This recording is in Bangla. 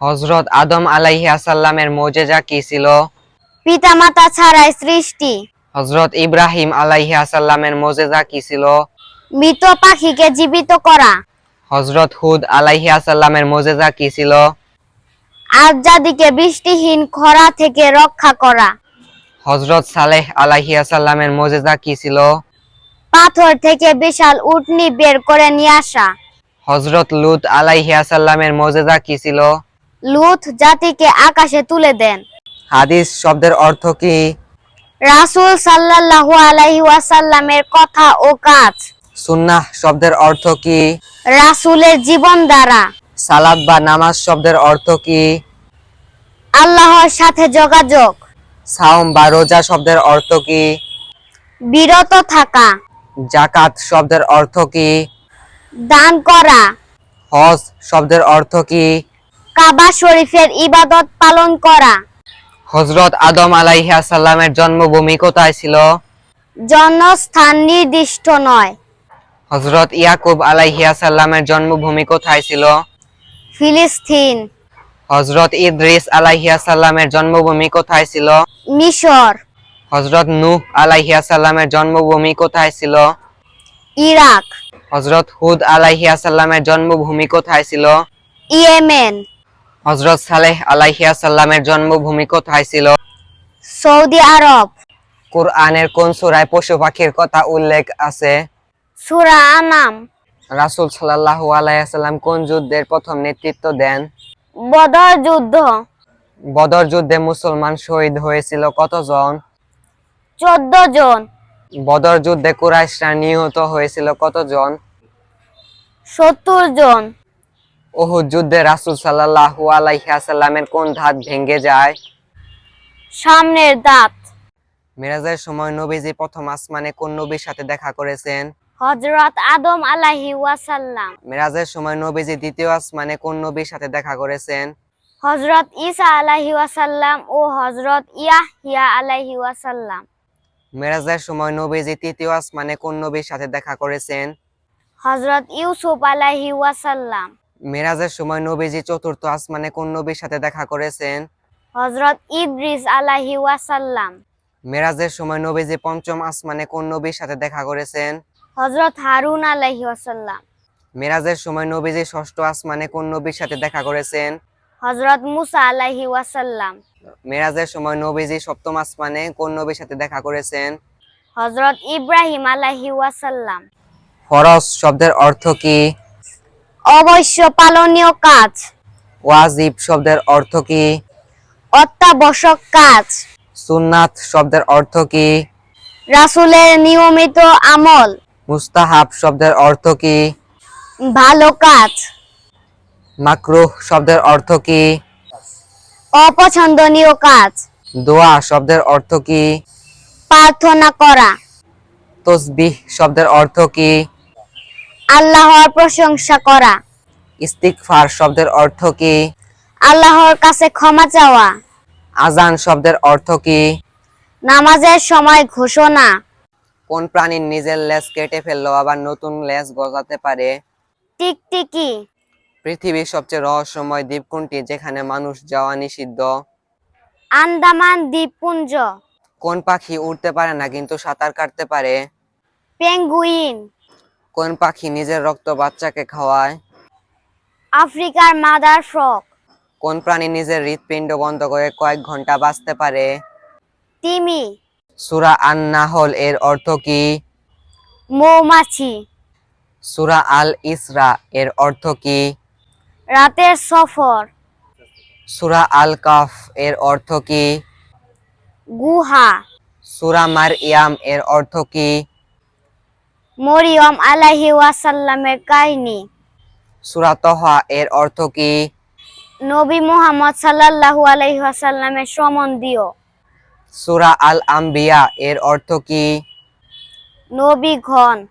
হজরত আদম আলাইহি আসাল্লামের মোজেজা কি ছিল? পিতামাতা ছাড়াই সৃষ্টি। হজরত ইব্রাহিম আলাইহি আসাল্লামের মোজেজা কি ছিল? মৃত পাখিকে জীবিত করা। হজরত হুদ আলাইহি আসাল্লামের মোজেজা কি ছিল? আজাদিকে বৃষ্টিহীন খরা থেকে রক্ষা করা। হজরত সালেহ আলাইহি আসাল্লামের মোজেজা কি ছিল? পাথর থেকে বিশাল উটনি বের করে নিয়ে আসা। হজরত লুত আলাইহি আসাল্লামের মোজেজা কি ছিল? লুত জাতিকে আকাশে তুলে দেন। হাদিস শব্দের অর্থ কি? রাসূল সাল্লাল্লাহু আলাইহি ওয়াসাল্লামের কথা ও কাজ। সুন্নাহ শব্দের অর্থ কি? রাসূলের জীবন দ্বারা। সালাদ বা নামাজ শব্দের অর্থ কি? আল্লাহর সাথে যোগাযোগ। সাওম বা রোজা শব্দের অর্থ কি? বিরত থাকা। জাকাত শব্দের অর্থ কি? দান করা। হজ শব্দের অর্থ কি? কাবা শরীফের ইবাদত পালন করা। হজরত আদম আলাইহি আসাল্লামের জন্মভূমি কোথায় ছিল? জন্মস্থান নির্দিষ্ট নয়। হজরত ইয়াকুব আলাইহি আসাল্লামের জন্মভূমি কোথায় ছিল? ফিলিস্তিন। হজরত ইদ্রিস আলাইহি আসাল্লামের জন্মভূমি কোথায় ছিল? মিশর। হজরত নূহ আলাইহি আসাল্লামের জন্মভূমি কোথায় ছিল? ইরাক। হজরত হুদ আলাইহি আসাল্লামের জন্মভূমি কোথায় ছিল? ইয়েমেন। হজরত সালেহ আলাইহি আসাল্লামের জন্মভূমি কোথায় ছিল? সৌদি আরব। কোরআনের কোন সূরায় পশু পাখির কথা উল্লেখ আছে? সুরা আনাম। রাসূল সাল্লাল্লাহু আলাইহি আসাল্লাম কোন যুদ্ধের প্রথম নেতৃত্ব দেন? বদর যুদ্ধ। বদর যুদ্ধে মুসলমান শহীদ হয়েছিল কতজন? চোদ্দ জন। বদর যুদ্ধে কুরাইশরা নিহত হয়েছিল কতজন? সত্তর জন। উহুদ যুদ্ধে রাসূল সাল্লাল্লাহু আলাইহি আসাল্লামের কোন ধাত ভেঙে যায়? সামনের দাঁত। মিরাজের সময় নবীজি প্রথম আসমানে কোন নবীর সাথে দেখা করেছেন? হজরত আদম আলাহি ওয়াসাল্লাম। মিরাজের সময় নবীজি দ্বিতীয় আসমানে কোন নবীর সাথে দেখা করেছেন? হজরত ঈসা আলাহি ওয়াসাল্লাম ও হজরত ইয়াহিয়া আলাহি ওয়াসাল্লাম। মিরাজের সময় নবীজি তৃতীয় আসমানে কোন নবীর সাথে দেখা করেছেন? হজরত ইউসুফ আলাহি ওয়াসাল্লাম। মিরাজের সময় নবীজি চতুর্থ আসমানে কোন নবীর সাথে দেখা করেছেন? হজরত ইদ্রিস আলাহি ওয়াসাল্লাম। মিরাজের সময় নবীজি পঞ্চম আসমানে কোন নবীর সাথে দেখা করেছেন? হজরত হারুন আলাহি ওয়াসাল্লাম। মিরাজের সময় নবীজি ষষ্ঠ আসমানে কোন নবীর সাথে দেখা করেছেন? হজরত মুসা আলাহি ওয়াসাল্লাম। মিরাজের সময় নবীজি সপ্তম আসমানে কোন নবীর সাথে দেখা করেছেন? হজরত ইব্রাহিম আলাহি ওয়াসাল্লাম। ফরজ শব্দের অর্থ কি? অবশ্য পালনীয় কাজ। ওয়াজিব শব্দের অর্থ কি? অত্যাবশ্যক কাজ। সুন্নাত শব্দের অর্থ কি? রাসূলের নিয়মিত আমল। মুস্তাহাব শব্দের অর্থ কি? ভালো কাজ। মাকরুহ শব্দের অর্থ কি? অপছন্দনীয় কাজ। দোয়া শব্দের অর্থ কি? প্রার্থনা করা। তসবিহ শব্দের অর্থ কি? আল্লাহর প্রশংসা করা। ইস্তিগফার শব্দের অর্থ কি? আল্লাহর কাছে ক্ষমা চাওয়া। আজান শব্দের অর্থ কি? নামাজের সময় ঘোষণা। কোন প্রাণীর নিজের লেজ কেটে ফেলল আবার নতুন লেজ গজাতে পারে? টিকটিকি। পৃথিবীর সবচেয়ে রহস্যময় দ্বীপ কোনটি যেখানে মানুষ যাওয়া নিষিদ্ধ। আন্দামান দ্বীপপুঞ্জ। কোন পাখি উড়তে পারে না কিন্তু সাঁতার কাটতে পারে? পেঙ্গুইন। কোন পাখি নিজের রক্ত বাচ্চাকে খাওয়ায়? আফ্রিকার মাদার ফ্রক। কোন প্রাণী নিজের হৃৎপিণ্ড বন্ধ করে কয়েক ঘণ্টা বাঁচতে পারে? তিমি। সুরা আন নাহল এর অর্থ কি? মৌমাছি। সুরা আল ইসরা এর অর্থ কি? রাতের সফর। সুরা আল কাফ এর অর্থ কি? গুহা। সুরা মার ইয়াম এর অর্থ কি? মরিয়ম আলাহি ওয়াসাল্লামের কাহিনী। সুরাতহা এর অর্থ কি? নবী মুহাম্মদ সাল্লাল্লাহু আলাইহি ওয়াসাল্লামের সম্বন্ধীয়। সুরা আল আম্বিয়া এর অর্থ কি? নবী ঘন।